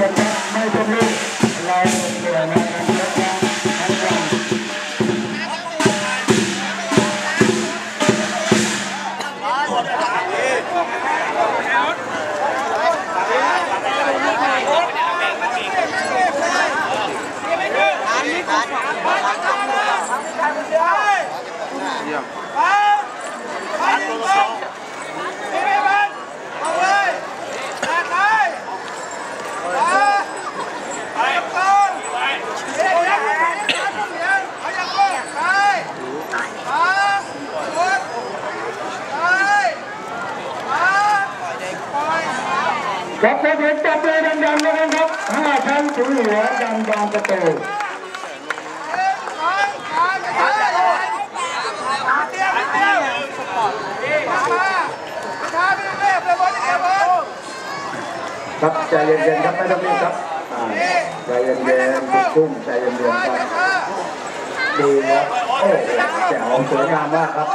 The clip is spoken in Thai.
กันนะไม่เป็นไรเราเม่อยนะครั ครับขอเสียงจับเลยดังๆนะครับห้าชั้นถึงหัวยันบางประตูครับใจเย็นๆครับไม่ต้องรีบครับใจเย็นๆทุกทุ่มใจเย็นๆครับดีครับโอ้แจ๋วสวยงามมากครับ